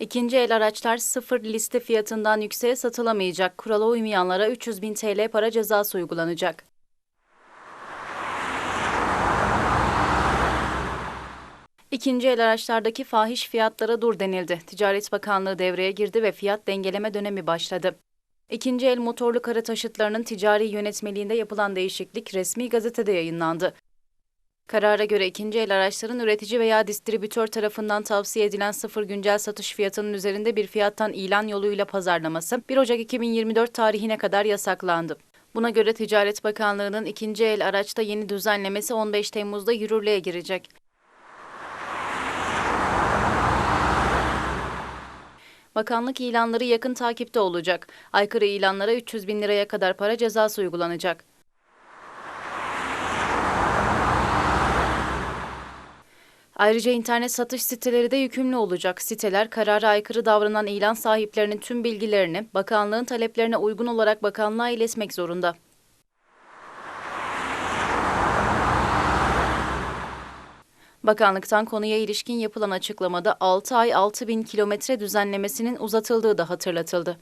İkinci el araçlar sıfır liste fiyatından yükseğe satılamayacak. Kurala uymayanlara 300 bin TL para cezası uygulanacak. İkinci el araçlardaki fahiş fiyatlara dur denildi. Ticaret Bakanlığı devreye girdi ve fiyat dengeleme dönemi başladı. İkinci el motorlu kara taşıtlarının ticari yönetmeliğinde yapılan değişiklik resmi gazetede yayınlandı. Karara göre ikinci el araçların üretici veya distribütör tarafından tavsiye edilen sıfır güncel satış fiyatının üzerinde bir fiyattan ilan yoluyla pazarlaması 1 Ocak 2024 tarihine kadar yasaklandı. Buna göre Ticaret Bakanlığı'nın ikinci el araçta yeni düzenlemesi 15 Temmuz'da yürürlüğe girecek. Bakanlık ilanları yakın takipte olacak. Aykırı ilanlara 300 bin liraya kadar para cezası uygulanacak. Ayrıca internet satış siteleri de yükümlü olacak. Siteler karara aykırı davranan ilan sahiplerinin tüm bilgilerini bakanlığın taleplerine uygun olarak bakanlığa iletmek zorunda. Bakanlıktan konuya ilişkin yapılan açıklamada 6 ay 6 bin kilometre düzenlemesinin uzatıldığı da hatırlatıldı.